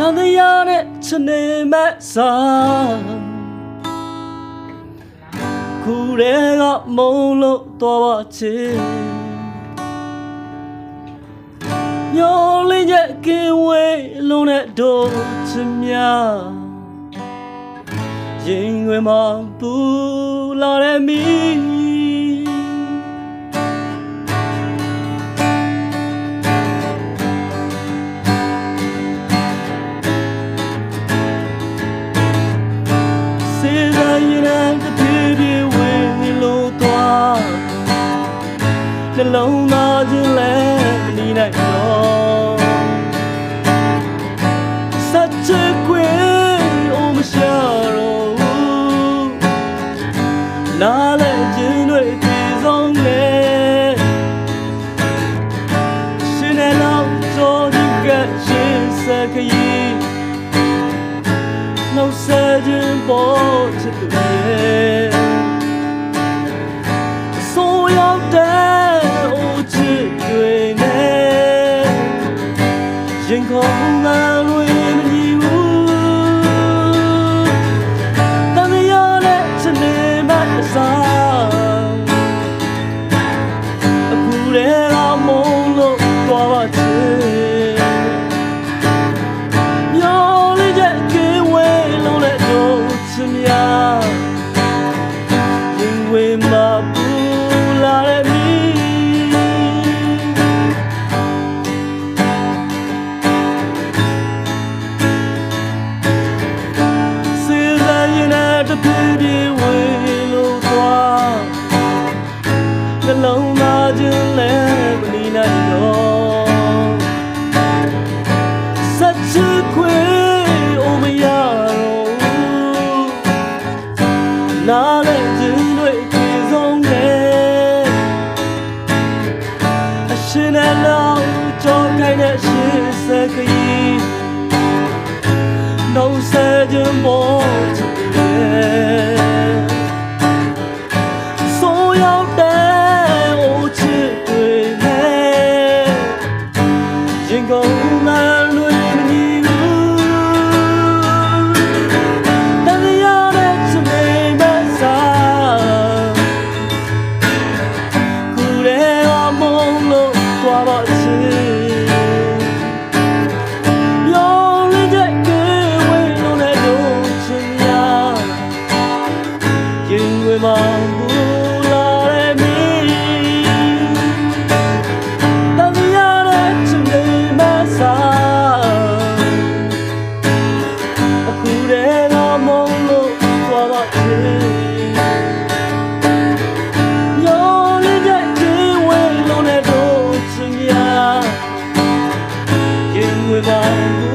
တန်တရားနဲ့ချနေမဲ့စာခုရဲကမုံလို့တော်ပါချေညောလင်းရဲ့ကင်းဝေးလုံးနဲ့တို့ချင်များရင်ွယ်မှာပူလာတဲ့မီ နားလဲခြင်းတွေတည်ဆုံးနေရှင်နဲ့လောက်တော်သူကရှင်စခရီးနှုတ်ဆက်ခြင်းပေါ်ချစ်သူ 触れ နားလဲခြင်းတွေကြည်ဆုံးနေအရှင်နဲ့လောက်ကြောခိုင်းတဲ့ရှင်စကကြီးနှုတ်ဆက်ခြင်းပေါ် with all